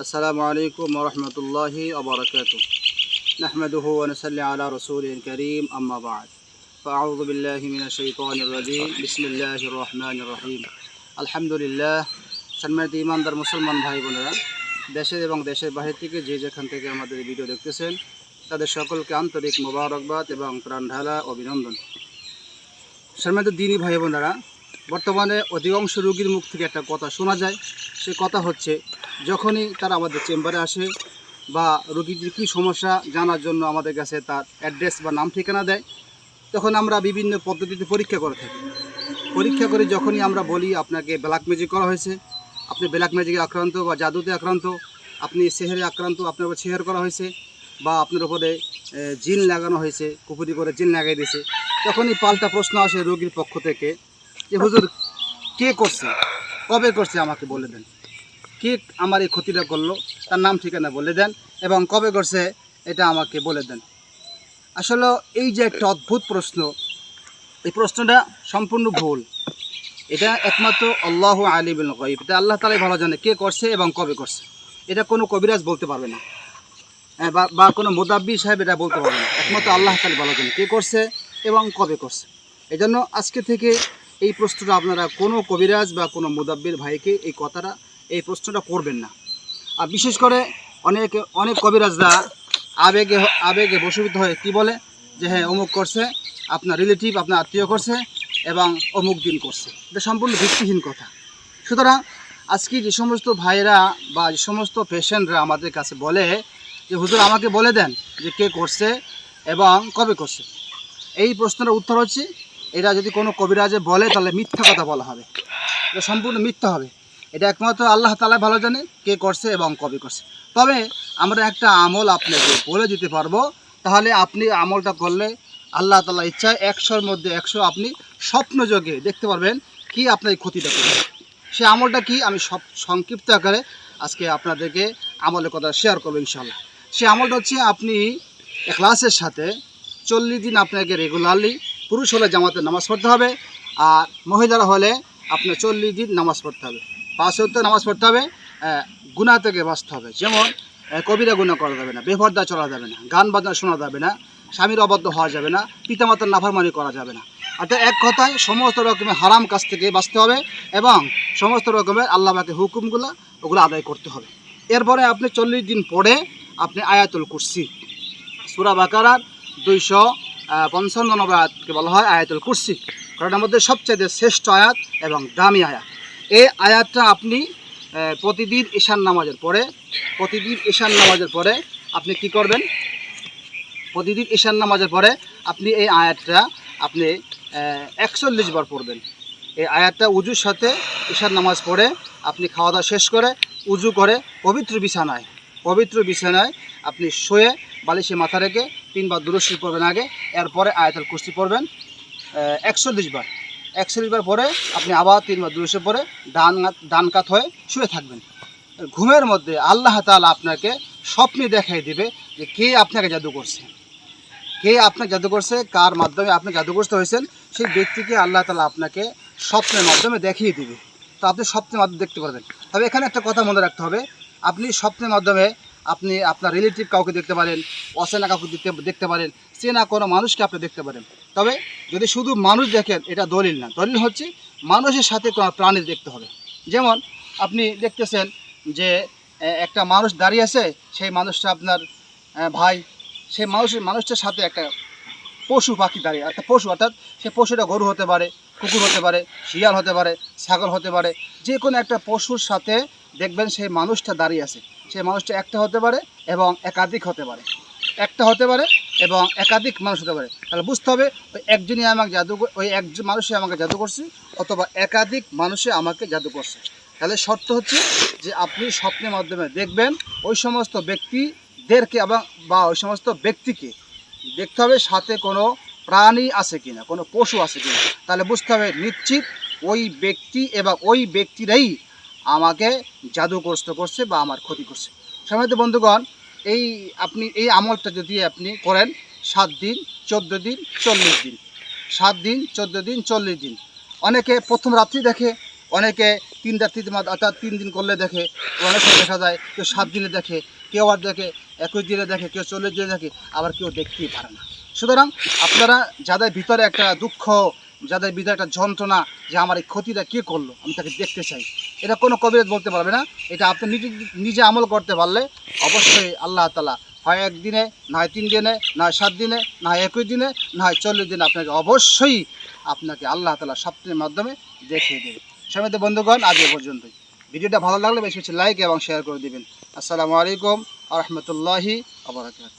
السلام عليكم ورحمة الله وبركاته نحمده ونصلي على رسوله الكريم أما بعد فأعوذ بالله من الشيطان الرجيم بسم الله الرحمن الرحيم الحمد لله সম্মানিত ইমানদার মুসলমান ভাই বোনেরা দেশের এবং দেশের বাহির থেকে যে যেখান থেকে আমাদের এই ভিডিও দেখতেছেন তাদের সকলকে আন্তরিক মোবারকবাদ এবং প্রাণঢালা অভিনন্দন সম্মানিত দিনী ভাই বোনেরা বর্তমানে অধিকাংশ রোগীর মুখ থেকে একটা কথা শোনা যায় সে কথা হচ্ছে যখনই তারা আমাদের চেম্বারে আসে বা রোগীটির কী সমস্যা জানার জন্য আমাদের কাছে তার অ্যাড্রেস বা নাম ঠিকানা দেয়, তখন আমরা বিভিন্ন পদ্ধতিতে পরীক্ষা করে থাকি। পরীক্ষা করে যখনই আমরা বলি আপনাকে ব্ল্যাক ম্যাজিক করা হয়েছে, আপনি ব্ল্যাক ম্যাজিকে আক্রান্ত বা জাদুতে আক্রান্ত, আপনি সেহেরে আক্রান্ত, আপনার উপর সেহের করা হয়েছে বা আপনার উপরে জিন লাগানো হয়েছে কুপুরি করে জিন লাগাই দিয়েছে, তখনই পাল্টা প্রশ্ন আসে রোগীর পক্ষ থেকে যে, হুজুর, কে করছে? কবে করছে? আমাকে বলে দেন। কে আমার এই ক্ষতিটা করল, তার নাম ঠিকানা বলে দেন এবং কবে করছে এটা আমাকে বলে দেন। আসলে এই যে একটা অদ্ভুত প্রশ্ন, এই প্রশ্নটা সম্পূর্ণ ভুল। এটা একমাত্র আল্লাহ আলী বিন গরিব এটা আল্লাহ তালাই ভালো জানে কে করছে এবং কবে করছে। এটা কোনো কবিরাজ বলতে পারবে না। বা কোনো মোদাব্বি সাহেব এটা বলতে পারবে না। একমাত্র আল্লাহ তালাই ভালো জানে কে করছে এবং কবে করছে। এই আজকে থেকে এই প্রশ্নটা আপনারা কোনো কবিরাজ বা কোনো মুদাব্বির ভাইকে এই কথাটা এই প্রশ্নটা করবেন না। আর বিশেষ করে অনেক অনেক কবিরাজরা আবেগে আবেগে বসীভূত হয়ে কি বলে? যে হ্যাঁ অমুক করছে, আপনার রিলেটিভ আপনার আত্মীয় করছে এবং অমুক দিন করছে। এটা সম্পূর্ণ ভিত্তিহীন কথা। সুতরাং আজকে যে সমস্ত ভাইরা বা যে সমস্ত পেশেন্টরা আমাদের কাছে বলে যে, হুজুর, আমাকে বলে দেন যে কে করছে এবং কবে করছে? এই প্রশ্নের উত্তর হচ্ছে, এটা যদি কোনো কবিরাজে বলে, তাহলে মিথ্যা কথা বলা হবে। এটা সম্পূর্ণ মিথ্যা হবে। এটা একমাত্র আল্লাহ তালা ভালো জানে কে করছে এবং কবে করছে। তবে আমরা একটা আমল আপনাকে বলে দিতে পারব, তাহলে আপনি আমলটা করলে আল্লাহ তালা ইচ্ছায় একশোর মধ্যে একশো আপনি স্বপ্নযোগে দেখতে পারবেন কি আপনার ক্ষতিটা করবে সে আমলটা কি? আমি সব সংক্ষিপ্ত আকারে আজকে আপনাদেরকে আমলের কথা শেয়ার করব ইনশাল্লাহ সে আমলটা হচ্ছে আপনি ক্লাসের সাথে চল্লিশ দিন আপনাকে রেগুলারলি পুরুষ হলে জামাতে নামাজ পড়তে হবে আর মহিলারা হলে আপনার চল্লিশ দিন নামাজ পড়তে হবে। পাঁচ হতে নামাজ পড়তে হবে গুনাহ থেকে বাঁচতে হবে। যেমন কবিরা গুণা করা যাবে না বেফর্দা চলা যাবে না, গান বাজনা শোনা যাবে না, স্বামীর অবদ্ধ হওয়া যাবে না, পিতামাতার নাফরমানি করা যাবে না। অর্থাৎ এক কথায় সমস্ত রকমের হারাম কাজ থেকে বাঁচতে হবে এবং সমস্ত রকমের আল্লাহকে হুকুমগুলো ওগুলো আদায় করতে হবে। এরপরে আপনি চল্লিশ দিন পরে আপনি আয়াতুল কুরসি, সুরা বাকারার দুইশো পঞ্চান্ন নম্বর আয়াতকে বলা হয় আয়াতুল কুরসি। কারণের মধ্যে সবচেয়ে শ্রেষ্ঠ আয়াত এবং দামি আয়াত। এই আয়াতটা আপনি প্রতিদিন ঈশান নামাজের পরে, প্রতিদিন ঈশান নামাজের পরে আপনি কি করবেন? প্রতিদিন ঈশান নামাজের পরে আপনি এই আয়াতটা আপনি একচল্লিশ বার পড়বেন। এই আয়াতটা উজুর সাথে ঈশান নামাজ পড়ে আপনি খাওয়া দাওয়া শেষ করে উজু করে পবিত্র বিছানায় পবিত্র বিছানায় আপনি শুয়ে বালিশে মাথা রেখে তিনবার দূরশীল পড়বেন আগে, এরপরে আয়াতুল কুস্তি পড়বেন একচল্লিশ বার। একচল্লিশ বার পরে আপনি আবার তিনবার দূরশে পরে ডান ডান কাত হয়ে শুয়ে থাকবেন। ঘুমের মধ্যে আল্লাহ তালা আপনাকে স্বপ্নে দেখাই দিবে যে কে আপনাকে জাদু করছে। কে আপনাকে জাদু করছে, কার মাধ্যমে আপনি জাদুগ্রস্ত হয়েছেন, সেই ব্যক্তিকে আল্লাহ তালা আপনাকে স্বপ্নের মাধ্যমে দেখিয়ে দিবে। তো আপনি স্বপ্নের মাধ্যমে দেখতে পারবেন। তবে এখানে একটা কথা মনে রাখতে হবে। আপনি স্বপ্নের মাধ্যমে আপনি আপনার রিলেটিভ কাউকে দেখতে পারেন, অচেনা কাউকে দেখতে দেখতে পারেন, চেনা কোনো মানুষকে আপনি দেখতে পারেন। তবে যদি শুধু মানুষ দেখেন, এটা দলিল না। দলিল হচ্ছে মানুষের সাথে কোনো প্রাণী দেখতে হবে। যেমন আপনি দেখতেছেন যে একটা মানুষ দাঁড়িয়ে আছে, সেই মানুষটা আপনার ভাই, সেই মানুষের মানুষটার সাথে একটা পশু পাখি দাঁড়িয়ে, একটা পশু, অর্থাৎ সে পশুটা গরু হতে পারে, কুকুর হতে পারে, শিয়াল হতে পারে, ছাগল হতে পারে, যে কোনো একটা পশুর সাথে দেখবেন সেই মানুষটা দাঁড়িয়ে আছে। সেই মানুষটা একটা হতে পারে এবং একাধিক হতে পারে। একটা হতে পারে এবং একাধিক মানুষ হতে পারে। তাহলে বুঝতে হবে, ওই একজনই আমাকে জাদু ওই একজন মানুষই আমাকে জাদু করছে অথবা একাধিক মানুষে আমাকে জাদু করছে। তাহলে শর্ত হচ্ছে যে আপনি স্বপ্নের মাধ্যমে দেখবেন ওই সমস্ত ব্যক্তিদেরকে এবং বা ওই সমস্ত ব্যক্তিকে দেখতে হবে সাথে কোনো প্রাণী আছে কিনা, কোনো পশু আছে কিনা। তাহলে বুঝতে হবে নিশ্চিত ওই ব্যক্তি এবং ওই ব্যক্তিরাই আমাকে জাদুগ্রস্ত করছে বা আমার ক্ষতি করছে। সম্মানিত বন্ধুগণ, এই আপনি, এই আমলটা যদি আপনি করেন, সাত দিন, চোদ্দ দিন, চল্লিশ দিন। সাত দিন, চোদ্দ দিন, চল্লিশ দিন। অনেকে প্রথম রাত্রি দেখে, অনেকে তিন রাত্রিতে মাদ অর্থাৎ তিন দিন করলে দেখে, অনেক সময় দেখা যায় কেউ সাত দিনে দেখে, কেউ আবার দেখে, একুশ দিনে দেখে, কেউ চল্লিশ দিনে দেখে, আবার কেউ দেখতেই পারে না। সুতরাং আপনারা যাদের ভিতরে একটা দুঃখ যাদের ভিতরে একটা যন্ত্রণা যে আমার এই ক্ষতিটা কে করল, আমি তাকে দেখতে চাই। এটা কোনো কবিরাজ বলতে পারবে না, এটা আপনি নিজে নিজে আমল করতে পারলে অবশ্যই আল্লাহ তালা হয় একদিনে না হয় তিন দিনে, না হয় সাত দিনে, না হয় একুশ দিনে, না হয় চল্লিশ দিনে আপনাকে অবশ্যই আপনাকে আল্লাহ তালা সপ্তাহের মাধ্যমে দেখিয়ে দেবে। সমিত বন্ধুগণ, আজ এ পর্যন্তই। ভিডিওটা ভালো লাগলে বেশি বেশি লাইক এবং শেয়ার করে দিবেন। আসসালামু আলাইকুম আ রহমতুল্লাহি আবরাকাত